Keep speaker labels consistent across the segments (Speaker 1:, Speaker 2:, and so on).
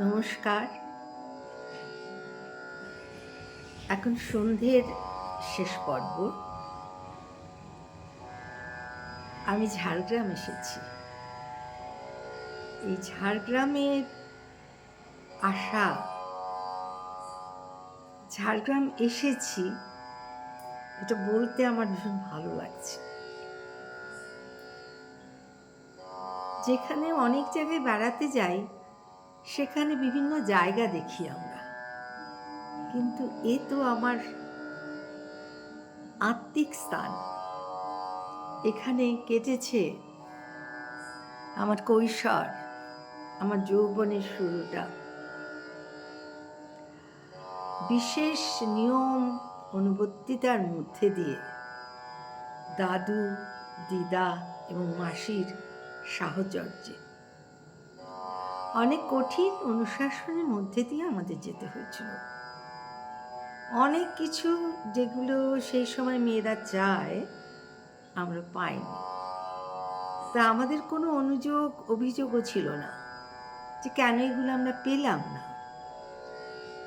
Speaker 1: নমস্কার। এখন সন্ধ্যের শেষ পর্ব। আমি ঝাড়গ্রাম এসেছি। এই ঝাড়গ্রামের আশা, ঝাড়গ্রাম এসেছি, এটা বলতে আমার ভীষণ ভালো লাগছে। যেখানে অনেক জায়গায় বেড়াতে যাই সেখানে বিভিন্ন জায়গা দেখি আমরা। কিন্তু এ তো আমার আত্মিক স্থান। এখানে কেটেছে আমার কৈশোর, আমার যৌবনের শুরুটা। বিশেষ নিয়ম অনুবর্তিতার মধ্যে দিয়ে দাদু, দিদা এবং মাসির সাহচর্যে। অনেক কঠিন অনুশাসনের মধ্যে দিয়ে আমাদের যেতে হয়েছিল। অনেক কিছু যেগুলো সেই সময় মেয়েরা চায়, আমরা পাইনি। তা আমাদের কোনো অনুযোগ, অভিযোগও ছিল না যে কেন এগুলো আমরা পেলাম না।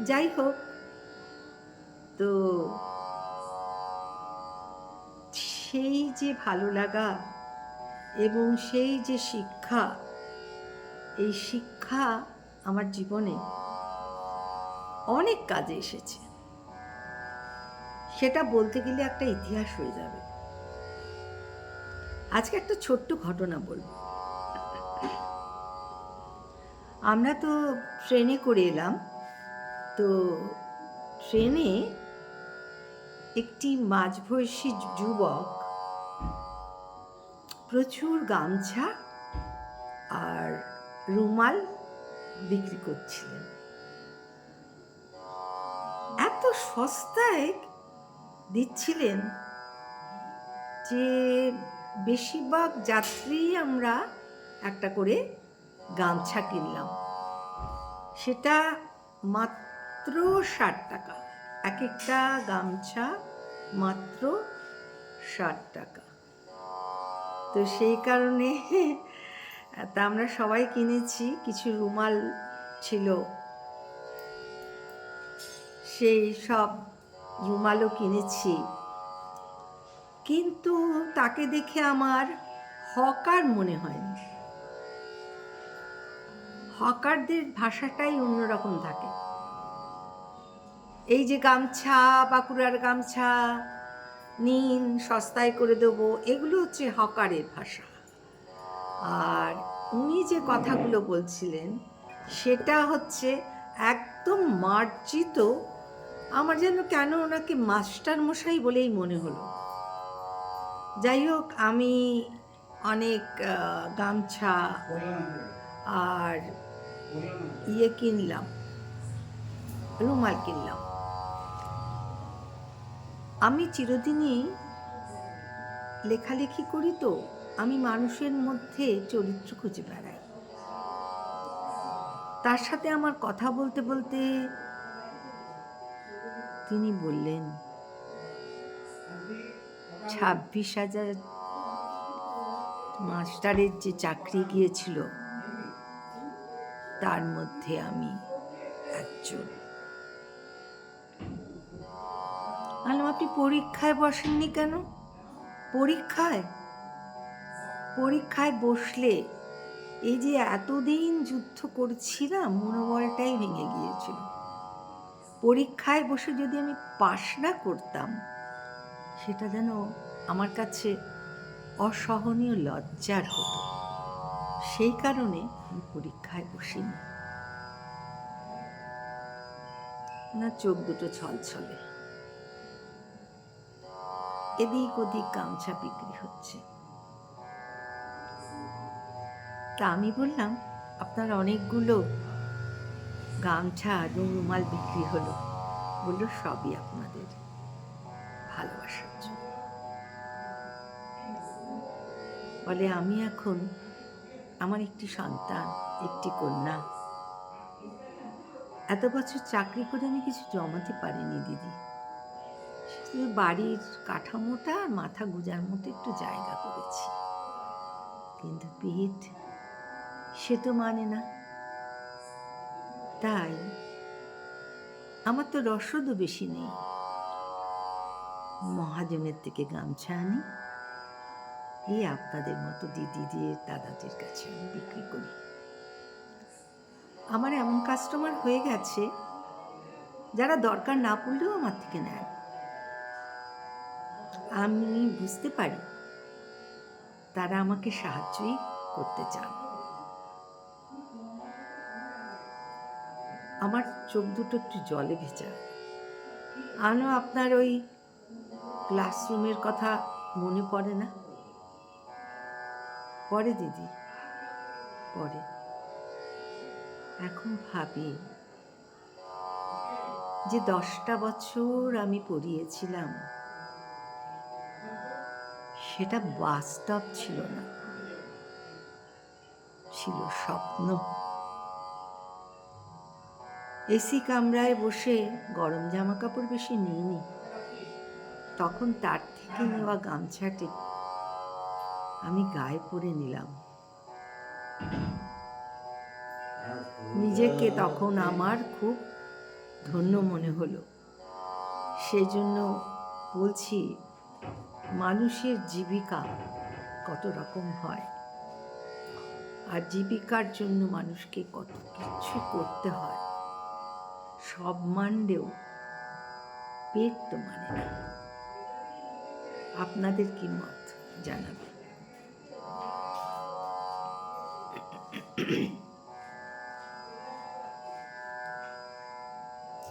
Speaker 1: যাই হোক, তো সেই যে ভালো লাগা এবং সেই যে শিক্ষা এই শিক্ষা আমার জীবনে অনেক কাজে এসেছে। সেটা বলতে গেলে একটা ইতিহাস হয়ে যাবে। আজকে একটা ছোট্ট ঘটনা বলব। আমরা তো ট্রেনে করে এলাম। তো ট্রেনে একটি মাঝবয়সী যুবক প্রচুর গামছা আর রুমাল বিক্রি করছিলেন। এত সস্তায় দিচ্ছিলেন যে বেশিরভাগ যাত্রী আমরা একটা করে গামছা কিনলাম। সেটা মাত্র ষাট টাকা। এক একটা গামছা মাত্র ষাট টাকা। তো সেই কারণে তা আমরা সবাই কিনেছি, কিছু রুমাল ছিল। সেই সব রুমালও কিনেছি। কিন্তু তাকে দেখে আমার হকার মনে হয়নি। হকারদের ভাষাটাই অন্যরকম থাকে। এই যে গামছা, বাঁকুড়ার গামছা নিন সস্তায় করে দেবো, এগুলো হচ্ছে হকারের ভাষা। আর উনি যে কথাগুলো বলছিলেন, সেটা হচ্ছে একদম মার্জিত, আমার যেন কেন ওনাকে মাস্টার মশাই বলেই মনে হলো। যাই হোক, আমি অনেক গামছা আর ইয়ে কিনলাম, রুমাল কিনলাম। আমি চিরদিনই লেখালেখি করি তো। আমি মানুষের মধ্যে চরিত্র খুঁজে বেড়াই। তার সাথে আমার কথা বলতে বলতে তিনি বললেন, ছাব্বিশ হাজার মাস্টারের যে চাকরি গিয়েছিল, তার মধ্যে আমি একজন। আপনি পরীক্ষায় বসেননি কেন? পরীক্ষায়? পরীক্ষায় বসলে এই যে এতদিন যুদ্ধ করছিলাম, মনোবলটাই ভেঙে গিয়েছিল। পরীক্ষায় বসে যদি আমি পাশ না করতাম, সেটা যেন আমার কাছে অসহনীয় লজ্জার হতো। সেই কারণে আমি পরীক্ষায় বসিনি। ওনার চোখ দুটো ছলছলে। এদিক ওদিক গামছা বিক্রি হচ্ছে। তা আমি বললাম, আপনার অনেকগুলো গামছা এবং রুমাল বিক্রি হলো। বলল, সবই আপনাদের ভালোবাসার জন্য। বলে, আমি এখন আমার একটি সন্তান, একটি কন্যা। এত বছর চাকরি করে আমি কিছু জমাতে পারিনি, দিদি। বাড়ির কাঠামোটা আর মাথা গুজার মতো একটু জায়গা করেছি। কিন্তু পেট সে তো মানে না। তাই আমার তো রসদও বেশি নেই। মহাজনের থেকে গামছা আনি। এই আপনাদের মতো দিদিদের দাদাদের কাছে আমি বিক্রি করি। আমার এমন কাস্টমার হয়ে গেছে, যারা দরকার না পড়লেও আমার থেকে নেয় আমি বুঝতে পারি, তারা আমাকে সাহায্যই করতে চান। আমার চোখ দুটো একটু জলে ভেজা। আনো আপনার ওই ক্লাসরুমের কথা মনে পড়ে না? পরে দিদি পরে এখন ভাবি যে দশটা বছর আমি পড়িয়েছিলাম, সেটা বাস্তব ছিল না, ছিল স্বপ্ন। এসি কামরায় বসে গরম জামা কাপড় বেশি নিইনি। তখন তার থেকে নেওয়া গামছাটি আমি গায়ে পরে নিলাম। নিজেকে তখন আমার খুব ধন্য মনে হলো। সেজন্য বলছি, মানুষের জীবিকা কত রকম হয়? আর জীবিকার জন্য মানুষকে কত কিছু করতে হয়? সব মানলেও পেট তো মানে না। আপনাদের কি মত জানাবেন?